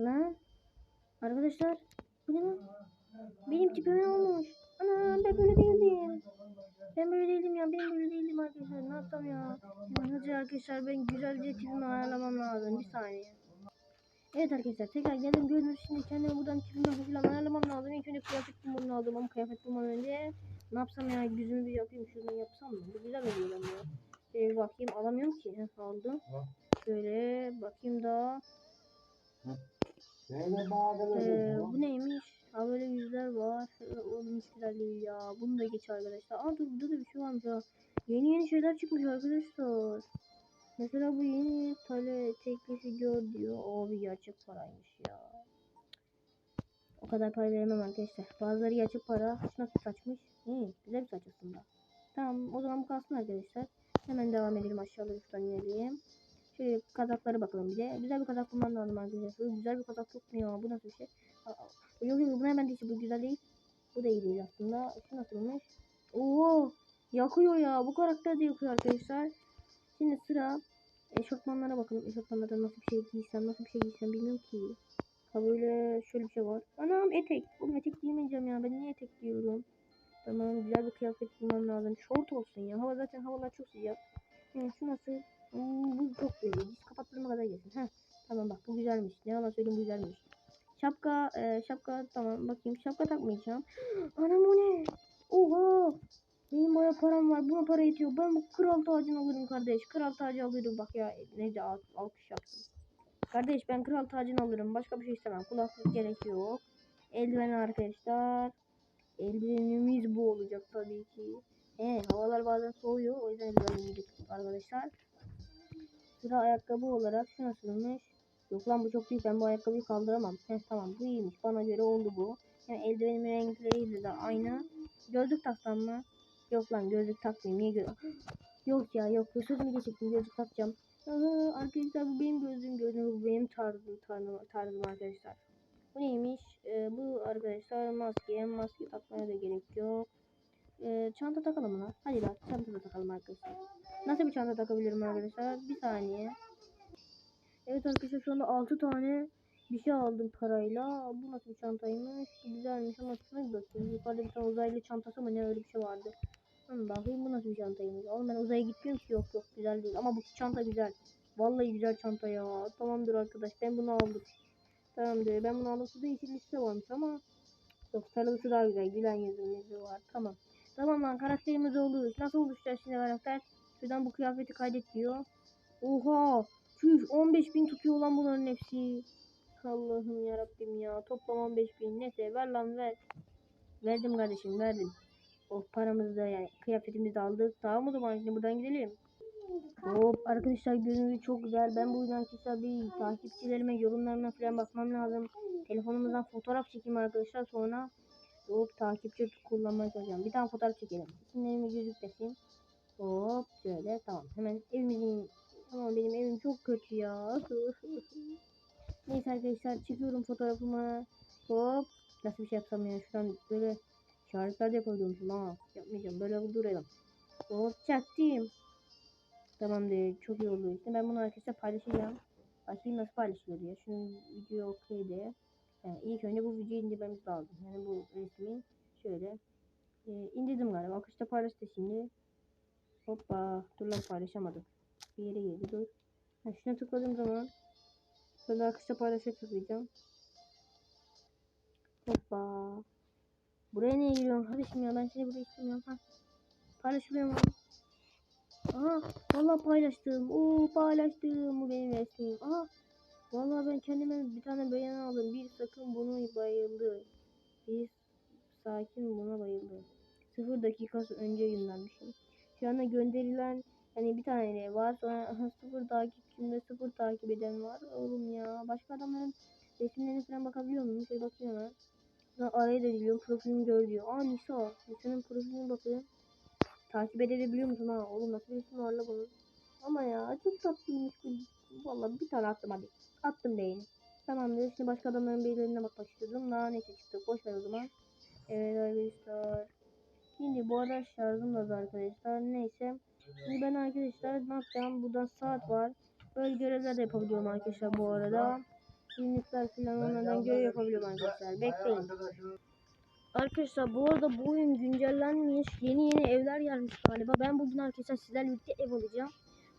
Lan. Arkadaşlar. Bu ne lan? Benim tipime olmuş. Ana ben böyle değildim. Ben böyle değildim ya. Ben böyle değildim arkadaşlar. Ne yapsam ya? Hadi arkadaşlar ben güzelce tipimi ayarlamam lazım. Bir saniye. Evet arkadaşlar tekrar geldim gördüğünüz şimdi kendime buradan tipimi falan ayarlamam lazım. İlk önce kıyafet bulmam lazım ama kıyafet bulmadan önce ne yapsam ya yüzümü bir yapayım şuradan yapsam mı? Bu güzel oluyor ben ya. Şöyle bakayım alamıyorum ki. Heh, aldım. Şöyle bakayım da. Ee, bu neymiş? Ha böyle yüzler var. Oğlum değil ya. Bunu da geç arkadaşlar. Aa dur burada da bir şey varmış ha. Yeni yeni şeyler çıkmış arkadaşlar. Mesela bu yeni tale teklifi gör diyor. O bir gerçek paraymış ya. O kadar para veremem arkadaşlar. Bazıları gerçek para. Nasıl saçmış? Hı, güzel bir saç aslında. Tamam o zaman bu kalsın arkadaşlar. Hemen devam edelim aşağıda şuradan inelim. Şöyle kazaklara bakalım bir de. Güzel bir kazak bulmam lazım arkadaşlar. Güzel bir kazak yok mu? Bu nasıl bir şey? Aa. Yok yok bu hemen değil. Bu güzel değil. Bu da iyi değil aslında. Şu nasılmış? Oo, yakıyor ya. Bu karakter de yakıyor arkadaşlar. Şimdi sıra eşofmanlara bakalım. Eşofmanlarda nasıl bir şey giysem, nasıl bir şey giysem bilmiyorum ki. Ha böyle şöyle bir şey var. Anam etek. Oğlum etek giyemeyeceğim ya. Ben niye etek giyiyorum? Tamam güzel bir kıyafet bulmam lazım. Şort olsun ya. Hava zaten havalar çok sıcak. Hı, şu nasıl? Hmm, çok güzel. Diz kapattığıma kadar gelsin. Heh. Tamam bak bu güzelmiş. Ne yalan söyleyeyim bu güzelmiş. Şapka, e, şapka tamam bakayım. Şapka takmayacağım. Anam o ne? Oha! Benim baya param var. Buna para yetiyor. Ben bu kral tacını alırım kardeş. Kral tacı alırım. Bak ya neyse al, alkış yaptım. Kardeş ben kral tacını alırım. Başka bir şey istemem. Kulaklık gerek yok. Eldiven arkadaşlar. Eldivenimiz bu olacak tabii ki. He, havalar bazen soğuyor. O yüzden eldiven giydik arkadaşlar. Sıra ayakkabı olarak şu nasılmış? Yok lan bu çok büyük. Ben bu ayakkabıyı kaldıramam. Heh, tamam bu iyiymiş. Bana göre oldu bu. Yani eldivenimin renkleriyle de aynı. Gözlük taksam mı? Yok lan gözlük takmayayım. Niye gö Yok ya yok. Sözümü geçecektim. Gözlük takacağım. Aa, arkadaşlar bu benim gözlüğüm. Gördüğünüz bu benim tarzım, tarzım, tarzım arkadaşlar. Bu neymiş? Ee, bu arkadaşlar maske. Maske takmaya da gerek yok. Ee, çanta takalım lan? Hadi lan çanta takalım arkadaşlar. Nasıl bir çanta takabilirim arkadaşlar? Bir saniye. Evet arkadaşlar şu anda 6 tane bir şey aldım parayla. Bu nasıl bir çantaymış? Güzelmiş ama şuna bir bakayım. Yukarıda bir tane uzaylı çantası mı ne öyle bir şey vardı. Hı, bakayım bu nasıl bir çantaymış. Oğlum ben uzaya gitmiyorum ki yok yok güzel değil. Ama bu çanta güzel. Vallahi güzel çanta ya. Tamamdır arkadaş ben bunu aldım. Tamamdır ben bunu aldım. Şurada yeşil liste varmış ama yok sarılısı daha güzel. Gülen yüzümüz var. Tamam. Tamam lan karakterimiz oldu. Nasıl oluşacağız şimdi karakter? Şuradan bu kıyafeti kaydet diyor. Oha! Çüş 15 bin tutuyor lan bunların hepsi. Allah'ım yarabbim ya. Toplam 15 bin. Neyse ver lan ver. Verdim kardeşim verdim. Oh paramızı da yani kıyafetimizi de aldık. Tamam o zaman şimdi buradan gidelim. Hop arkadaşlar görünümü çok güzel. Ben bu yüzden arkadaşlar bir takipçilerime yorumlarına falan bakmam lazım. Telefonumuzdan fotoğraf çekeyim arkadaşlar. Sonra hop takipçi kullanmaya çalışacağım. Bir tane fotoğraf çekelim. İsimlerimi gözüklesin. Hop şöyle tamam. Hemen evimizin ama benim evim çok kötü ya. Neyse arkadaşlar çekiyorum fotoğrafımı. Hop. Nasıl bir şey yapsam ya şuradan böyle işaretler de yapabiliyormuşum ha. Yapmayacağım böyle duralım. Hop çaktım. Tamamdır çok iyi oldu işte. Ben bunu arkadaşlar paylaşacağım. Başlayayım nasıl paylaşılıyor diye. Şunun video okeydi. Yani ilk önce bu videoyu indirmemiz lazım. Yani bu resmi şöyle e, indirdim galiba. Arkadaşlar paylaştı şimdi. Hoppa. Dur lan paylaşamadım. Bir yere girdi dur. Ha, şuna tıkladığım zaman böyle arkadaşlar paylaşa tıklayacağım. Hoppa. Buraya niye giriyorsun kardeşim ya? Ben seni buraya istemiyorum. Ha. Paylaşılıyor mu? Aha. Vallahi paylaştım. Oo paylaştım. Bu benim resmim. Aha. Vallahi ben kendime bir tane beyan aldım. Bir sakın bunu bayıldı. Bir sakin buna bayıldı. Sıfır dakikası önce yayınlanmışım. Şu anda gönderilen hani bir tane var sonra sıfır takipçimde sıfır takip eden var. Oğlum ya başka adamların resimlerine falan bakabiliyor muyum? Şöyle bakayım hemen. Sonra araya da biliyorum profilimi gör diyor. Aa Nisa. Nisa'nın profiline bakayım. Takip edebiliyor musun ha? Oğlum nasıl bir isim var la bunun? Ama ya çok tatlıymış bu. Vallahi bir tane attım hadi. Attım beğeni. Tamamdır. Şimdi başka adamların beylerine bakmak istiyordum. Daha neyse çıktı. Boş ver o zaman. Evet arkadaşlar. Şimdi bu arada şarjım da arkadaşlar. Neyse. Şimdi ben arkadaşlar ne yapacağım? Burada saat var. Böyle görevler de yapabiliyorum arkadaşlar bu arada. Günlükler falan onlardan görev yapabiliyorum arkadaşlar. Bekleyin. Arkadaşlar bu arada bu oyun güncellenmiş. Yeni yeni evler gelmiş galiba. Ben bugün arkadaşlar sizlerle birlikte ev alacağım.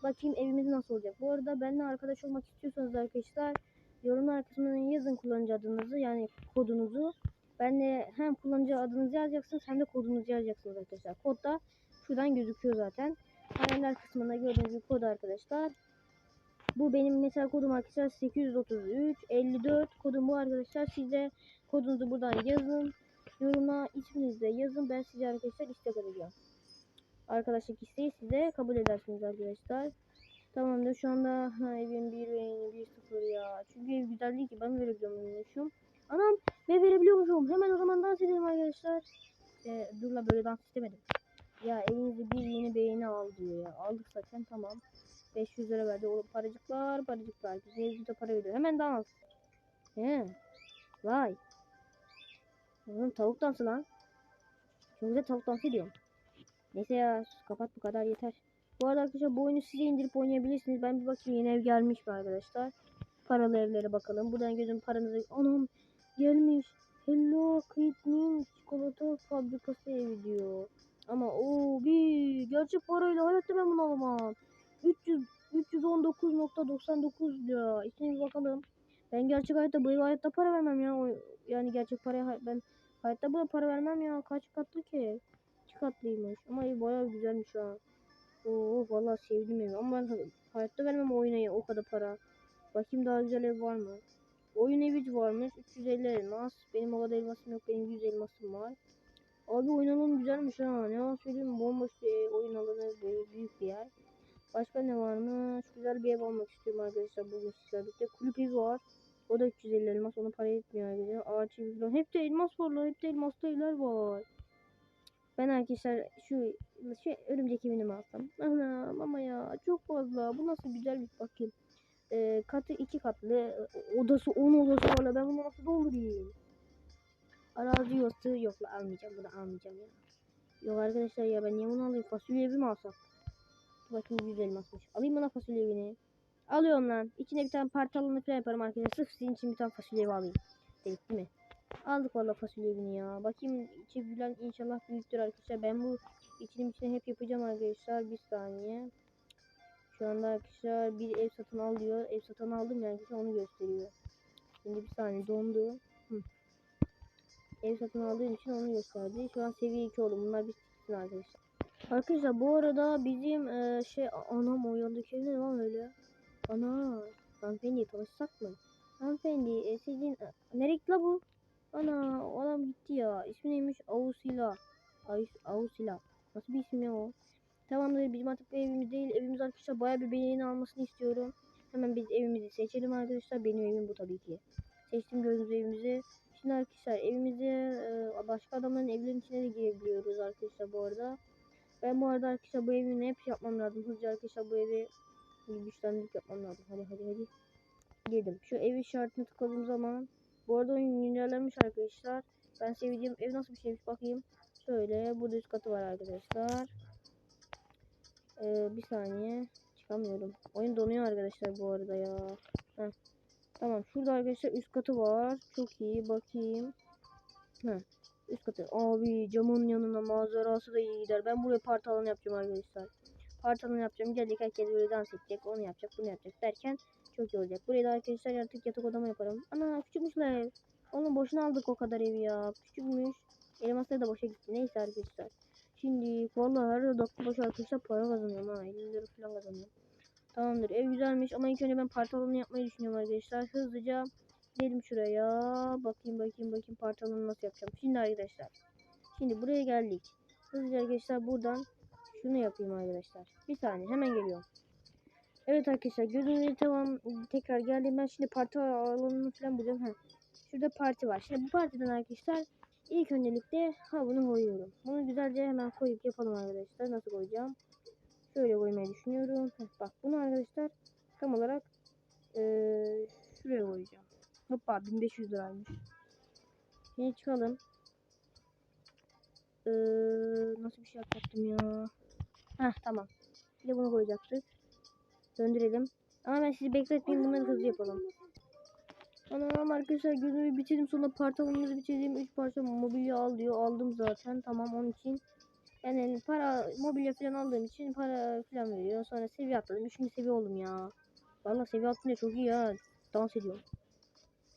Bakayım evimiz nasıl olacak. Bu arada benimle arkadaş olmak istiyorsanız arkadaşlar yorumlar kısmına yazın kullanıcı adınızı yani kodunuzu. Ben de hem kullanıcı adınızı yazacaksınız hem de kodunuzu yazacaksınız arkadaşlar. Kod da şuradan gözüküyor zaten. Ayarlar kısmında gördüğünüz bir kod arkadaşlar. Bu benim mesela kodum arkadaşlar 833 54 kodum bu arkadaşlar. Siz de kodunuzu buradan yazın. Yoruma isminizi de yazın. Ben size arkadaşlar istek atacağım. Arkadaşlık isteği size kabul edersiniz arkadaşlar. Tamamdır şu anda ha, evim 1 ve 1 0 ya. Çünkü ev güzel değil ki ben verebiliyormuşum. Anam ve verebiliyormuşum. Hemen o zaman dans edelim arkadaşlar. Ee, dur la böyle dans istemedim. Ya evinizi bir yeni beğeni al diyor ya. Aldık zaten tamam. 500 lira verdi. O paracıklar paracıklar. Bize evde para veriyor. Hemen dans. He. Vay. Oğlum tavuk dansı lan. Çok güzel tavuk dansı ediyorum. Neyse ya kapat bu kadar yeter. Bu arada arkadaşlar bu oyunu size indirip oynayabilirsiniz. Ben bir bakayım yeni ev gelmiş mi arkadaşlar. Paralı evlere bakalım. Buradan gözüm paranızı... Anam gelmiş. Hello Kitty'nin çikolata fabrikası evi diyor. Ama o bir gerçek parayla hayatta ben bunu alamam. 300 319.99 lira. İçine bakalım. Ben gerçek hayatta bu hayatta para vermem ya. Yani gerçek paraya ben hayatta buna para vermem ya. Kaç katlı ki? İki katlıymış. Ama ev bayağı güzelmiş ha. Oo vallahi sevdim evi. Ama ben ha- hayatta vermem oyuna o kadar para. Bakayım daha güzel ev var mı? Oyun evi varmış. 350 elmas. Benim kadar elmasım yok. Benim 100 elmasım var. Abi oyun alanı güzelmiş ha. Ne var söyleyeyim bomboş bir oyun alanı büyük, büyük bir yer. Başka ne varmış? Güzel bir ev almak istiyorum arkadaşlar bugün sizlerle birlikte. Kulüp evi var. O da 350 elmas. Ona para etmiyor arkadaşlar. Ağaç evi falan. Hep de elmas var lan. Hep de elmaslı evler var. Ben arkadaşlar şu, şu örümcek evini mi alsam? Anam ama ya çok fazla. Bu nasıl güzel bir bakayım. Ee, katı iki katlı. e, Odası 10 odası var. Ben bunu nasıl doldurayım? Arazi yoksa yok la almayacağım. Bunu almayacağım ya. Yok arkadaşlar ya ben niye bunu alayım? Fasulye evi mi alsam? Bakayım 100 elmasmış. Alayım bana fasulye evini. Alıyorum lan. İçine bir tane alanı falan yaparım arkadaşlar. Sırf sizin için bir tane fasulye evi alayım. Dedik değil mi? Aldık valla fasulye evini ya. Bakayım içi falan inşallah büyüktür arkadaşlar. Ben bu içinin içine hep yapacağım arkadaşlar. Bir saniye. Şu anda arkadaşlar bir ev satın al diyor. Ev satın aldım yani arkadaşlar onu gösteriyor. Şimdi bir saniye dondu. Hı. Ev satın aldığım için onu gösterdi. Şu an seviye 2 oldu. Bunlar bir çıksın arkadaşlar. Arkadaşlar bu arada bizim e, şey anam o yandaki ev ne lan öyle? Ana hanımefendi tanışsak mı? Hanımefendi e, sizin e, nereye la bu? Ana o adam gitti ya. İsmi neymiş? Avusila. Avusila. Nasıl bir isim ya o? Tamamdır bizim artık evimiz değil. Evimiz arkadaşlar bayağı bir beğeni almasını istiyorum. Hemen biz evimizi seçelim arkadaşlar. Benim evim bu tabii ki. Seçtim gördüğünüz evimizi. Şimdi arkadaşlar evimize başka adamların evlerinin içine de girebiliyoruz arkadaşlar bu arada. Ben bu arada arkadaşlar bu evi ne hep yapmam lazım. Hızlıca arkadaşlar bu evi güçlendirip yapmam lazım. Hadi hadi hadi. Girdim. Şu ev işaretine tıkladığım zaman bu arada oyun güncellenmiş arkadaşlar. Ben sevdiğim ev nasıl bir şeymiş bakayım. Şöyle burada üst katı var arkadaşlar. Ee, bir saniye. Çıkamıyorum. Oyun donuyor arkadaşlar bu arada ya. Heh. Tamam şurada arkadaşlar üst katı var. Çok iyi bakayım. Heh. Üst katı. Abi camın yanına manzarası da iyi gider. Ben buraya parti alanı yapacağım arkadaşlar. Parti alanı yapacağım. Gelecek herkes böyle dans edecek. Onu yapacak bunu yapacak derken çok iyi olacak. Burayı da arkadaşlar artık yatak odama yaparım. Ana küçükmüş la ev. Oğlum boşuna aldık o kadar evi ya. Küçükmüş. Elmasları da boşa gitti. Neyse arkadaşlar. Şimdi vallahi her dakika başı arkadaşlar para kazanıyorum ha. 50 lira falan kazanıyorum. Tamamdır ev güzelmiş ama ilk önce ben parti yapmayı düşünüyorum arkadaşlar. Hızlıca gidelim şuraya. Bakayım bakayım bakayım parti nasıl yapacağım. Şimdi arkadaşlar. Şimdi buraya geldik. Hızlıca arkadaşlar buradan şunu yapayım arkadaşlar. Bir saniye hemen geliyorum. Evet arkadaşlar gözümü tamam tekrar geldim ben şimdi parti alanını falan bulacağım. Heh. Şurada parti var. Şimdi bu partiden arkadaşlar ilk öncelikle ha bunu koyuyorum. Bunu güzelce hemen koyup yapalım arkadaşlar. Nasıl koyacağım? Şöyle koymayı düşünüyorum. Heh, bak bunu arkadaşlar tam olarak eee şuraya koyacağım. Hoppa 1500 liraymış. Şimdi çıkalım. Eee nasıl bir şey yapacaktım ya? Heh tamam. Bir de bunu koyacaktık. Döndürelim. Ama ben sizi bekletmeyeyim bunları hızlı yapalım. Anam arkadaşlar gözümü bitirdim sonra parçalarımızı bitirdim. 3 parça mobilya al diyor. Aldım zaten tamam onun için. Yani para mobilya falan aldığım için para falan veriyor. Sonra seviye atladım. 3. seviye oldum ya. Valla seviye atlayınca çok iyi ya. Dans ediyorum.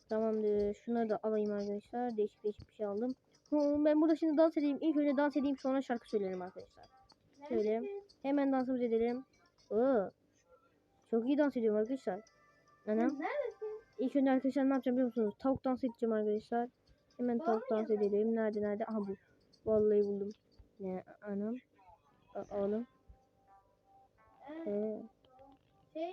Tamamdır. Şunları da alayım arkadaşlar. Değişik değişik bir şey aldım. Ben burada şimdi dans edeyim. İlk önce dans edeyim sonra şarkı söylerim arkadaşlar. Şöyle. Hemen dansımızı edelim. Oo. Çok iyi dans ediyorum arkadaşlar. Anam. Neredesin? İlk önce arkadaşlar ne yapacağım biliyor musunuz? Tavuk dans edeceğim arkadaşlar. Hemen tavuk dans edelim. Nerede nerede? Aha bu. Vallahi buldum. Ne anam. A- oğlum. Ee,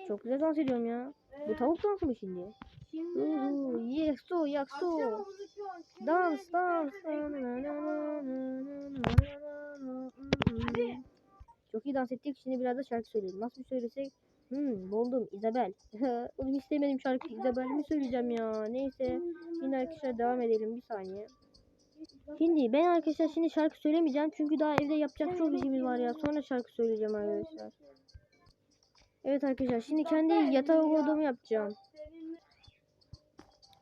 çok güzel dans ediyorum ya. Bu tavuk dansı mı şimdi? Şimdi Uhu, Yakso Dans dans. Çok iyi dans ettik. Şimdi biraz da şarkı söyleyelim. Nasıl söylesek? Hmm, buldum. Isabel. Oğlum istemedim şarkı. Isabel mi söyleyeceğim ya? Neyse. Şimdi arkadaşlar devam edelim. Bir saniye. Şimdi ben arkadaşlar şimdi şarkı söylemeyeceğim. Çünkü daha evde yapacak çok işimiz var ya. Sonra şarkı söyleyeceğim arkadaşlar. Evet arkadaşlar. Şimdi kendi yatak odamı yapacağım.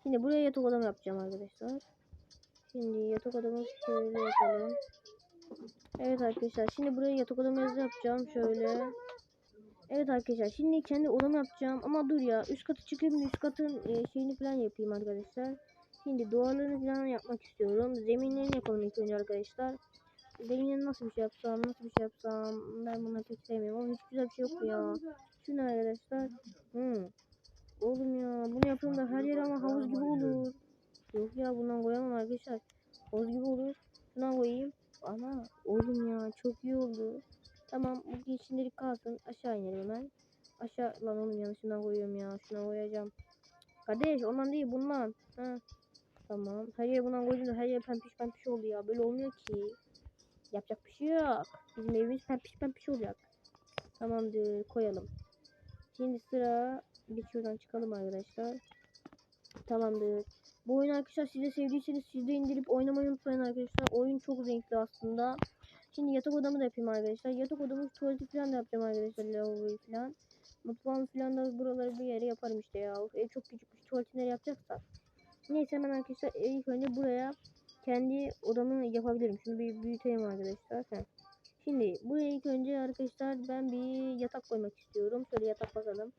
Şimdi buraya yatak odamı yapacağım arkadaşlar. Şimdi yatak odamı şöyle yapalım. Evet arkadaşlar şimdi buraya yatak odamı yapacağım şöyle. Evet arkadaşlar şimdi kendi odamı yapacağım ama dur ya üst katı çıkayım üst katın e, şeyini falan yapayım arkadaşlar. Şimdi duvarlarını falan yapmak istiyorum. Zeminlerini yapalım ilk önce arkadaşlar. Zeminleri nasıl bir şey yapsam nasıl bir şey yapsam ben bunları pek sevmiyorum ama hiç güzel bir şey yok ya. Şunu arkadaşlar. Hmm. Oğlum ya bunu yapıyorum da her yer ama havuz gibi olur. Yok ya bundan koyamam arkadaşlar. Havuz gibi olur. Şundan koyayım. Ana oğlum ya çok iyi oldu. Tamam bu şimdilik kalsın. Aşağı inelim hemen. Aşağı lan oğlum yanlışından koyuyorum ya. Şuna koyacağım. Kardeş ondan değil bundan. Ha. Tamam. Her yer bundan koydum da her yer pempiş pempiş oldu ya. Böyle olmuyor ki. Yapacak bir şey yok. Bizim evimiz pempiş pempiş olacak. Tamamdır koyalım. Şimdi sıra bir şuradan çıkalım arkadaşlar. Tamamdır. Bu oyunu arkadaşlar size sevdiyseniz siz de indirip oynamayı unutmayın arkadaşlar. Oyun çok renkli aslında. Şimdi yatak odamı da yapayım arkadaşlar. Yatak odamı tuvaleti falan da yapacağım arkadaşlar. Lavaboyu falan. Mutfağım falan da buraları bir yere yaparım işte ya. Of, ev çok küçükmüş. Tuvaletini nereye yapacaksak. Neyse hemen arkadaşlar ilk önce buraya kendi odamı yapabilirim. Şimdi bir büyüteyim arkadaşlar. Heh. Şimdi buraya ilk önce arkadaşlar ben bir yatak koymak istiyorum. Şöyle yatak bakalım.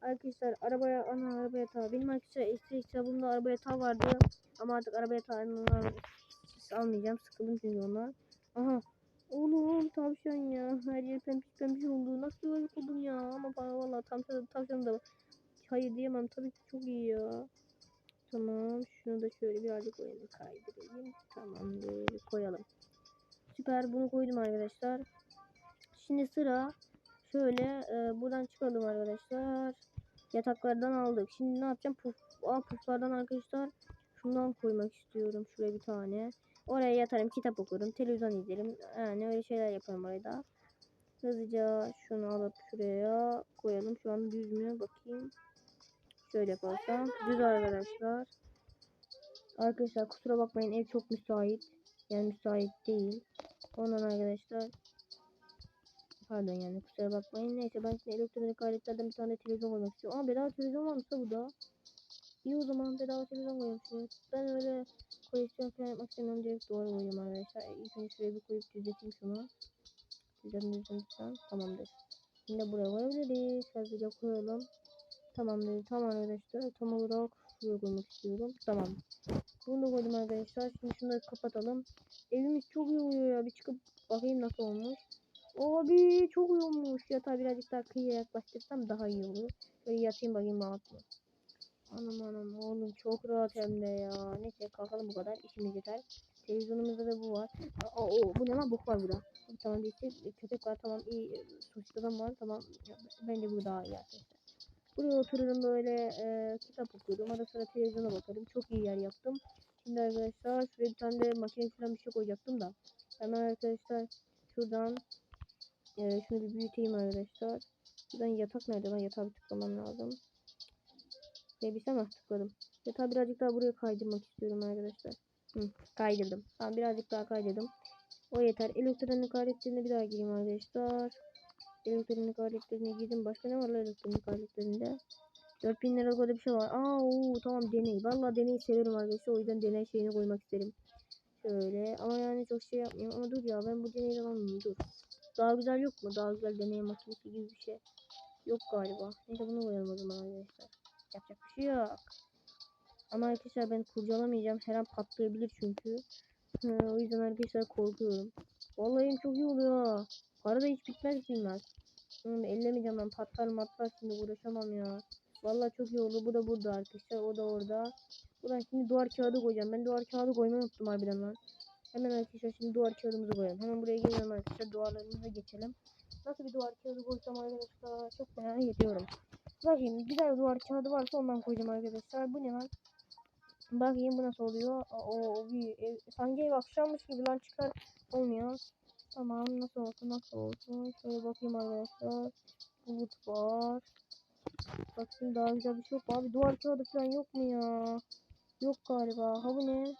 Arkadaşlar arabaya ana araba yatağı. Benim arkadaşlar eski hesabımda araba yatağı vardı. Ama artık araba yatağını almayacağım. Sıkıldım çünkü ona. Aha. Oğlum tavşan ya. Her yer pembiş pembiş oldu. Nasıl böyle oldum ya. Ama valla tavşan, tavşan da hayır diyemem. Tabii ki çok iyi ya. Tamam. Şunu da şöyle birazcık oyunu kaydırayım. Tamamdır. Koyalım. Süper. Bunu koydum arkadaşlar. Şimdi sıra şöyle e, buradan çıkalım arkadaşlar. Yataklardan aldık. Şimdi ne yapacağım? Puf, aa, puflardan arkadaşlar şundan koymak istiyorum. Şuraya bir tane. Oraya yatarım, kitap okurum, televizyon izlerim. Yani öyle şeyler yaparım orada. Hızlıca şunu alıp şuraya koyalım. Şu an düz mü? Bakayım. Şöyle yaparsam. Düz arkadaşlar. Arkadaşlar kusura bakmayın ev çok müsait. Yani müsait değil. Ondan arkadaşlar Pardon yani kusura bakmayın. Neyse ben şimdi elektronik aletlerden bir tane televizyon koymak istiyorum. Ama bedava televizyon varmışsa bu da. İyi o zaman bedava televizyon koyuyorsunuz. Ben öyle koleksiyon falan yapmak istemiyorum. Direkt duvara koyuyorum arkadaşlar. İlk önce şuraya bir koyup düzelteyim şunu. Düzeltin düzeltin lütfen. Tamamdır. Şimdi buraya koyabiliriz. Hızlıca koyalım. Tamamdır. Tamam arkadaşlar. Tam olarak şuraya koymak istiyorum. Tamam. Bunu da koydum arkadaşlar. Şimdi şunları kapatalım. Evimiz çok iyi oluyor ya. Bir çıkıp bakayım nasıl olmuş. Abi çok iyi olmuş. Yatağı birazcık daha kıyıya yaklaştırsam daha iyi olur. Böyle yatayım bakayım rahat mı? Anam anam oğlum çok rahat hem de ya. Neyse kalkalım bu kadar. İşimiz yeter. Televizyonumuzda da bu var. Aa, o, bu ne lan bok var burada. Tamam değilse köpek var tamam iyi. Sosis adam var tamam. Bence bu daha iyi arkadaşlar. Buraya otururum böyle e, kitap okuyorum. Ara sıra televizyona bakarım. Çok iyi yer yaptım. Şimdi arkadaşlar şuraya bir tane de makine falan bir şey koyacaktım da. Hemen arkadaşlar şuradan ee, şunu bir büyüteyim arkadaşlar. Şuradan yatak nerede? Ben yatağa bir tıklamam lazım. Ne bilsem ah tıkladım. Yatağı birazcık daha buraya kaydırmak istiyorum arkadaşlar. Hı, kaydırdım. Tamam birazcık daha kaydırdım. O yeter. Elektronik aletlerine bir daha gireyim arkadaşlar. Elektronik aletlerine girdim. Başka ne var lan elektronik aletlerinde? 4000 liralık orada bir şey var. Aa oo, tamam deney. Vallahi deneyi severim arkadaşlar. O yüzden deney şeyini koymak isterim. Şöyle ama yani çok şey yapmayayım. Ama dur ya ben bu deneyi almayayım dur. Daha güzel yok mu? Daha güzel deney makinesi gibi bir şey. Yok galiba. Neyse bunu koyalım o zaman arkadaşlar. Yapacak bir şey yok. Ama arkadaşlar ben kurcalamayacağım. Her an patlayabilir çünkü. O yüzden arkadaşlar korkuyorum. Vallahi çok iyi oluyor. Para da hiç bitmez bilmez. Hı, ellemeyeceğim ben patlar matlar şimdi uğraşamam ya. Vallahi çok iyi oldu. Bu da burada arkadaşlar. O da orada. Buradan şimdi duvar kağıdı koyacağım. Ben duvar kağıdı koymayı unuttum harbiden lan. Hemen arkadaşlar şimdi duvar kağıdımızı koyalım. Hemen buraya gelelim arkadaşlar. Duvarlarımıza geçelim. Nasıl bir duvar kağıdı koysam arkadaşlar çok merak ediyorum. Bakayım güzel bir duvar kağıdı varsa ondan koyacağım arkadaşlar. Bu ne lan? Bakayım bu nasıl oluyor? O, bir ev, sanki ev akşammış gibi lan çıkar. Olmuyor. Tamam nasıl olsun nasıl olsun. Şöyle bakayım arkadaşlar. Bulut var. Bakayım daha güzel bir şey yok? Abi duvar kağıdı falan yok mu ya? Yok galiba. Ha bu ne?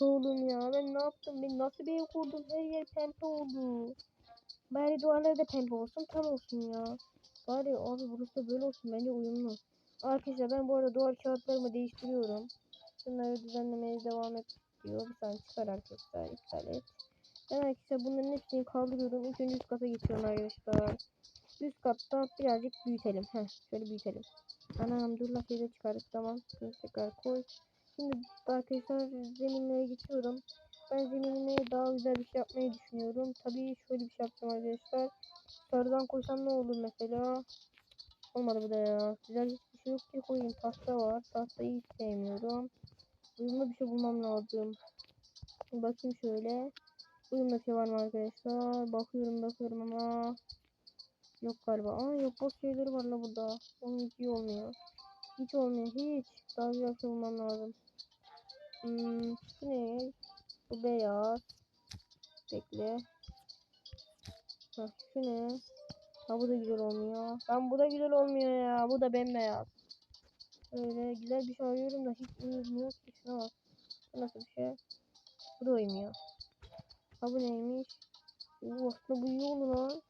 Oğlum ya ben ne yaptım? Ben nasıl bir ev kurdum? Her yer pembe oldu. Bari duvarları da pembe olsun tam olsun ya. Bari abi burası böyle olsun bence uyumlu. Arkadaşlar ben bu arada duvar kağıtlarımı değiştiriyorum. Bunları düzenlemeye devam et diyor. Bir saniye çıkar arkadaşlar. iptal et. Ben arkadaşlar bunların hepsini kaldırıyorum. İlk üst kata geçiyorum arkadaşlar. Üst katta birazcık büyütelim. Heh, şöyle büyütelim. Anam dur la şeyde çıkardık tamam. Şunu tekrar koy. Şimdi arkadaşlar zeminlere geçiyorum. Ben zeminine daha güzel bir şey yapmayı düşünüyorum. Tabii şöyle bir şey yapacağım arkadaşlar. Sarıdan koysam ne olur mesela? Olmadı bu da ya. Güzel hiçbir şey yok ki koyayım. Tahta var. Tahtayı hiç sevmiyorum. Uyumlu bir şey bulmam lazım. Bakayım şöyle. Uyumlu bir şey var mı arkadaşlar? Bakıyorum bakıyorum ama. Yok galiba. Aa yok boş şeyleri var la burada. Onun hiç iyi olmuyor. Hiç olmuyor hiç. Daha güzel şey bulmam lazım. Hmm, ne? Bu beyaz. Bekle. Heh, şu ne? Ha bu da güzel olmuyor. Ben bu da güzel olmuyor ya. Bu da bembeyaz. Öyle güzel bir şey arıyorum da hiç uyumuyor. Şuna bak. Bu nasıl bir şey? Bu da uymuyor. Ha bu neymiş? Oo, aslında bu iyi oldu lan.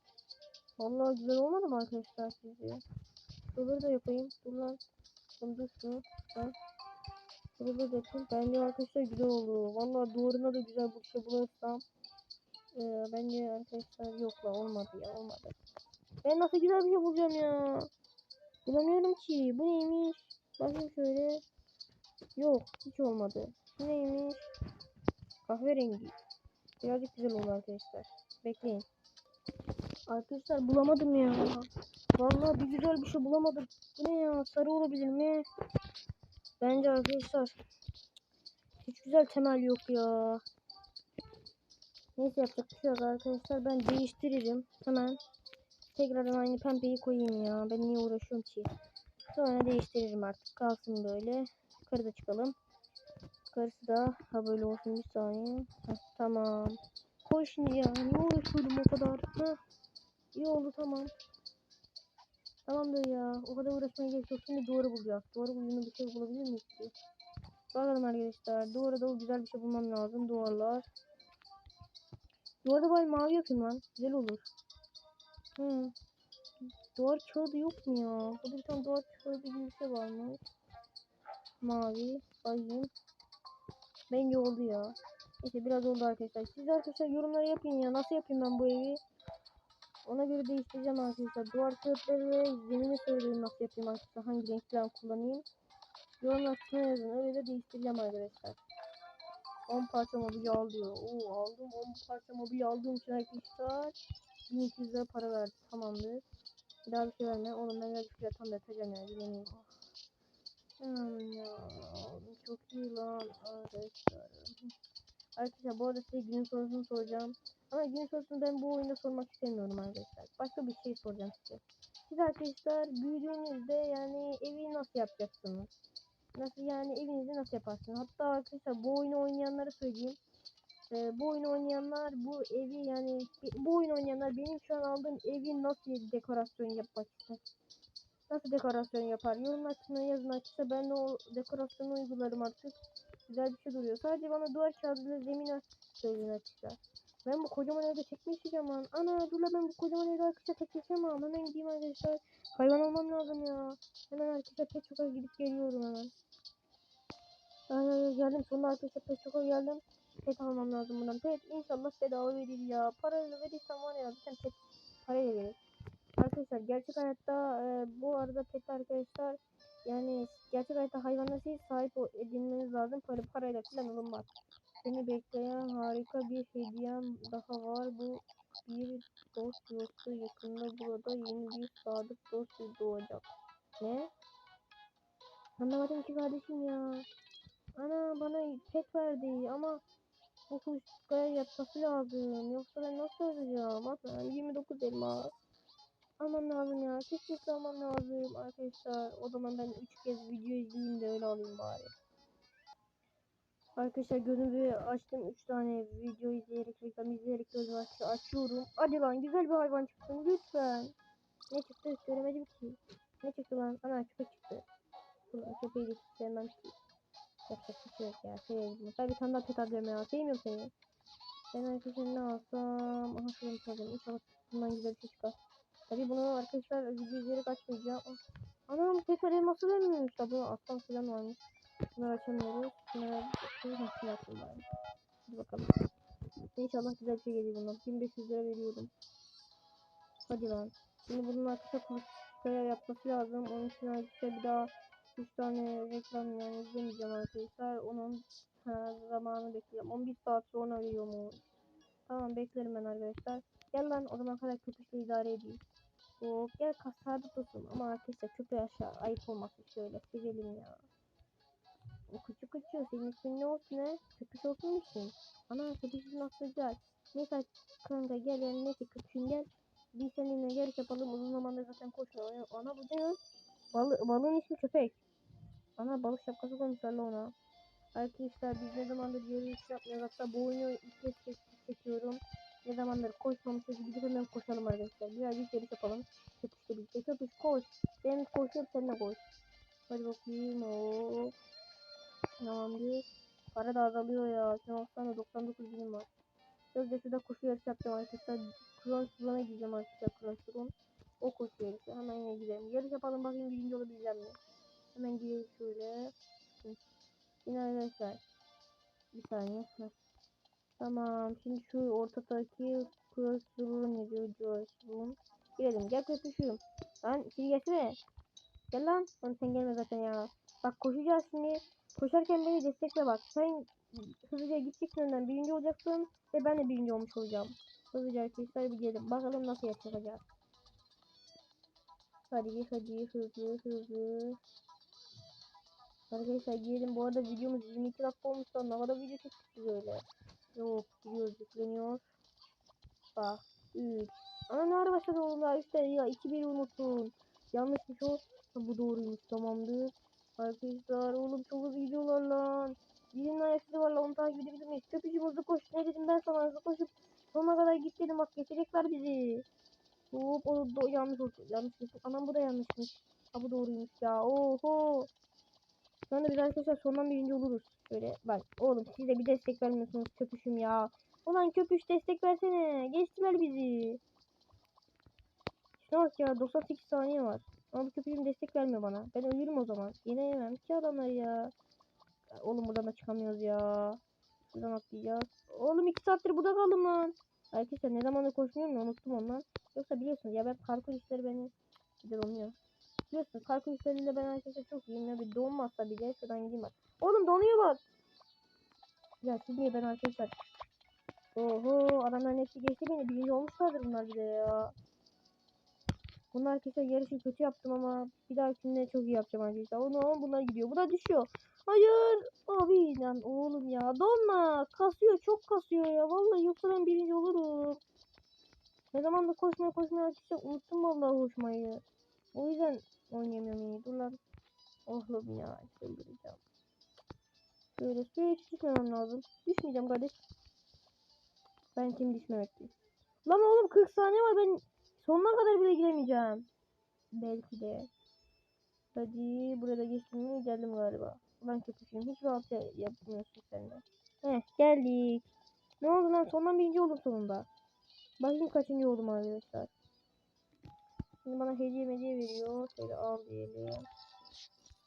Vallahi güzel olmadı mı arkadaşlar sizce? Şuraları da yapayım. Dur lan. Şunu dur şunu. Ben. Şuraları da yapayım. Bence arkadaşlar güzel oldu. Vallahi duvarına da güzel bir şey bulursam. Ee, bence arkadaşlar yok la olmadı ya olmadı. Ben nasıl güzel bir şey bulacağım ya. Bulamıyorum ki. Bu neymiş? Bakayım şöyle. Yok hiç olmadı. Bu neymiş? Kahverengi. Birazcık güzel oldu arkadaşlar. Bekleyin. Arkadaşlar bulamadım ya. Vallahi bir güzel bir şey bulamadım. Bu ne ya? Sarı olabilir mi? Bence arkadaşlar hiç güzel temel yok ya. Neyse yapacak bir şey yok arkadaşlar. Ben değiştiririm. Hemen tekrardan aynı pembeyi koyayım ya. Ben niye uğraşıyorum ki? Sonra değiştiririm artık. Kalsın böyle. Yukarıda çıkalım. Yukarısı da ha böyle olsun bir saniye. Heh, tamam. Koy şimdi ya. Niye uğraşıyorum o kadar? Heh. İyi oldu tamam. Tamamdır ya. O kadar uğraşmaya gerek yok. Şimdi duvarı bulacağız. Duvarı uyumlu bir şey bulabilir miyiz ki? Bakalım arkadaşlar. Duvarda o güzel bir şey bulmam lazım. Duvarlar. Duvarda bari mavi yapayım lan. Güzel olur. Hı. Duvar kağıdı yok mu ya? Burada bir tane duvar kağıdı gibi bir şey var mı? Mavi. Bakayım. Bence oldu ya. Neyse biraz oldu arkadaşlar. Siz arkadaşlar yorumlara yapın ya. Nasıl yapayım ben bu evi? Ona göre değiştireceğim arkadaşlar. Duvar kağıtları ve zemini söyleyin nasıl yapayım arkadaşlar. Hangi renk falan kullanayım. Yorumlar kısmına yazın. Öyle de değiştireceğim arkadaşlar. 10 parça mobilya al diyor. Oo aldım. 10 parça mobilya aldığım için arkadaşlar 1200 lira para verdi. Tamamdır. Bir daha bir şey verme. Oğlum ben biraz bir tam yatacağım yani. Oh. Aman ya. Çok iyi lan arkadaşlar. Arkadaşlar bu arada size günün sorusunu soracağım. Ama günün sorusunu ben bu oyunda sormak istemiyorum arkadaşlar. Başka bir şey soracağım size. Siz arkadaşlar büyüdüğünüzde yani evi nasıl yapacaksınız? Nasıl yani evinizi nasıl yaparsınız? Hatta arkadaşlar bu oyunu oynayanlara söyleyeyim. Ee, bu oyunu oynayanlar bu evi yani bu oyun oynayanlar benim şu an aldığım evi nasıl dekorasyon yapmak ister? Nasıl dekorasyon yapar? Yorumlar kısmına yazın arkadaşlar. Ben de o dekorasyonu uygularım artık. Güzel bir şey duruyor. Sadece bana duvar kağıdıyla zemin söyleyin arkadaşlar. Ben bu kocaman evde tek mi yaşayacağım lan? Ana dur la ben bu kocaman evde arkadaşlar tek yaşayamam. Hemen gideyim arkadaşlar. Hayvan olmam lazım ya. Hemen arkadaşlar pet shop'a gidip geliyorum hemen. Ay ay ay, geldim sonunda arkadaşlar pet shop'a geldim. Pet almam lazım bundan. Pet inşallah bedava verir ya. Parayla verirsem var ya zaten pet parayla verir. Arkadaşlar gerçek hayatta e, bu arada pet arkadaşlar yani gerçek hayatta hayvana siz sahip ol- edinmeniz lazım. Para parayla falan alınmaz. Seni bekleyen harika bir hediyem daha var. Bu bir dost yoktu. Yakında burada yeni bir sadık dost doğacak. Ne? Anlamadım ki kardeşim ya. Ana bana pet verdi ama bu kuşkaya yatması lazım. Yoksa ben nasıl yazacağım? Bakın 29 elma. Almam lazım ya. Kesinlikle almam lazım arkadaşlar. O zaman ben 3 kez video izleyeyim de öyle alayım bari. Arkadaşlar gönüllü açtım 3 tane video izleyerek reklam izleyerek gözüm açtı açıyorum. Hadi lan güzel bir hayvan çıksın lütfen. Ne çıktı göremedim ki. Ne çıktı lan? Ana köpek çıktı. Köpeği de hiç sevmem ki. Yapacak bir şey yok ya. Sevmedim. Ben bir tane daha pet alıyorum ya. Sevmiyorum seni. Ben arkadaşlar ne alsam? Aha şunu çaldım. İnşallah bundan güzel bir şey çıkar. Tabii bunu arkadaşlar video izleyerek açmayacağım. Anam tekrar elması vermiyormuş da bu aslan falan varmış. Bunları açamıyoruz. Bunları. Nasıl yapayım bari. Hadi bakalım. İnşallah güzel bir şey gelir bundan. 1500 lira veriyorum. Hadi lan. Şimdi bunun arkasına kaya yapması lazım. Onun için arkadaşlar bir daha 3 tane reklam yani izlemeyeceğim arkadaşlar. Onun ha, zamanı bekliyorum. 11 saat sonra veriyormuş. Tamam beklerim ben arkadaşlar. Gel lan o zaman kadar köpüşle idare edeyim. Hop gel kas sabit olsun ama arkadaşlar köpeği aşağı ayıp olmasın şöyle sevelim ya. O küçük küçük senin ismin ne olsun ne? Köpüş olsun mu ismin? Ana köpüşün nasıl güzel. Neyse kanka gel yani neyse köpüşün gel. Bir seninle yarış yapalım uzun zamandır zaten koşuyor. Ana bu ne? Balı, balığın ismi köpek. Ana balık şapkası koymuşlar ona. Arkadaşlar biz ne zamandır yarış yapmıyoruz. Hatta bu oyunu ilk kez çek- çekiyorum. Ne zamandır koşmamışız. Gidip hemen koşalım arkadaşlar. Birazcık yarış yapalım. Köpüşle birlikte. Köpüş koş. Ben koşuyorum sen de koş. Hadi bakayım. Hop. Tamamdır. Para da azalıyor ya. Şuna baksana 99 binim var. Sözde şurada koşu yarışı yapacağım arkadaşlar. Kron Sırlan'a gideceğim arkadaşlar. Kron Sırlan. O koşu yarışı. Hemen yine gidelim. Yarış yapalım bakayım birinci olabileceğim mi? Hemen gidelim şöyle. Yine arkadaşlar. Bir saniye. Tamam. Şimdi şu ortadaki Cross Room yazıyor. George Room. Girelim. Gel köpüşüm. Lan şimdi gelsene. Gel lan. Oğlum sen gelme zaten ya. Bak koşacağız şimdi. Koşarken beni destekle bak. Sen hızlıca gideceksin önden. Birinci olacaksın. Ve ben de birinci olmuş olacağım. Hızlıca arkadaşlar bir gelin. Bakalım nasıl yapacağız. Hadi hadi hızlı hızlı. Arkadaşlar gelin. Bu arada videomuz 22 dakika olmuş. Ne kadar video çektik öyle. Yok gidiyoruz yükleniyor. Bak 3. Ana ne ara başladı oğlum ya işte ya 2-1 unuttum. Yanlışmış o. Ha, bu doğruymuş tamamdır. Arkadaşlar oğlum çok hızlı gidiyorlar lan. Birinin ayakkabı var lan onu takip edebilir miyiz? Köpücüm hızlı koş. Ne dedim ben sana hızlı koşup sonuna kadar git dedim bak geçecekler bizi. Hop o do yanlış olsun. Yanlış olsun. Anam bu da yanlışmış. Ha bu doğruymuş ya. Oho. Şu anda biz arkadaşlar sondan birinci oluruz. Böyle bak oğlum siz de bir destek vermiyorsunuz köpüşüm ya. Ulan köpüş destek versene. Geçtiler bizi. Şuna bak ya 98 saniye var. Ama bu köpüşüm destek vermiyor bana. Ben ölürüm o zaman. Yenemem ki adamları ya. Oğlum buradan da çıkamıyoruz ya. Buradan atlayacağız. Oğlum 2 saattir burada kaldım lan. Arkadaşlar ne zamandır koşmuyorum ya unuttum ondan. Yoksa biliyorsunuz ya ben parkur işleri beni güzel olmuyor. Biliyorsunuz parkur işleriyle ben arkadaşlar çok iyiyim ya bir donmazsa bile şuradan gideyim bak. Oğlum donuyor bak. Ya siz niye ben arkadaşlar. Oho adamların hepsi geçti beni birinci olmuşlardır bunlar bile ya. Bunlar arkadaşlar yarışı kötü yaptım ama bir dahakinde çok iyi yapacağım arkadaşlar. Onu bunlar gidiyor. Bu da düşüyor. Hayır. Abi lan oğlum ya. Donma. Kasıyor. Çok kasıyor ya. Vallahi yoksa ben birinci olurum. Ne zaman da koşmaya koşmaya arkadaşlar unuttum vallahi koşmayı. O yüzden oynayamıyorum iyi. Dur lan. Oğlum ya. Çıldıracağım. Böyle suya hiç düşmemem lazım. Düşmeyeceğim kardeş. Ben kim düşmemekteyim. Lan oğlum 40 saniye var ben sonuna kadar bile giremeyeceğim. Belki de. Hadi burada geçtim mi geldim galiba. Ulan köpüşüm hiç rahat ya- yapmıyorsun sen de. Heh geldik. Ne oldu lan? Sondan birinci oldum sonunda. Bakayım kaçıncı oldum arkadaşlar. Şimdi bana hediye hediye veriyor. Şöyle al diyelim.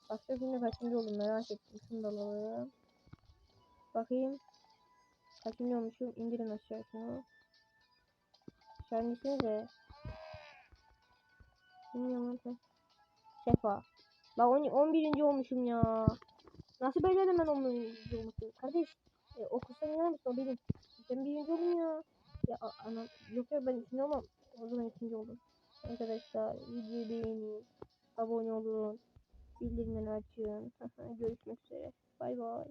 Başka şimdi kaçıncı oldum merak ettim. Şunu da alalım. Bakayım. Kaçıncı olmuşum? İndirin aşağı şunu. Kendisini de. Bilmiyorum. Sefa. Bak 11. olmuşum ya. Nasıl böyle ben 11. olmuşum? Kardeş e, o kısa gider misin? O benim. Ben birinci oldum ya. Ya ana yok ya ben ikinci olmam. O zaman ikinci oldum. Arkadaşlar videoyu beğenin. Abone olun. Bildirimleri açın. Görüşmek üzere. Bay bay.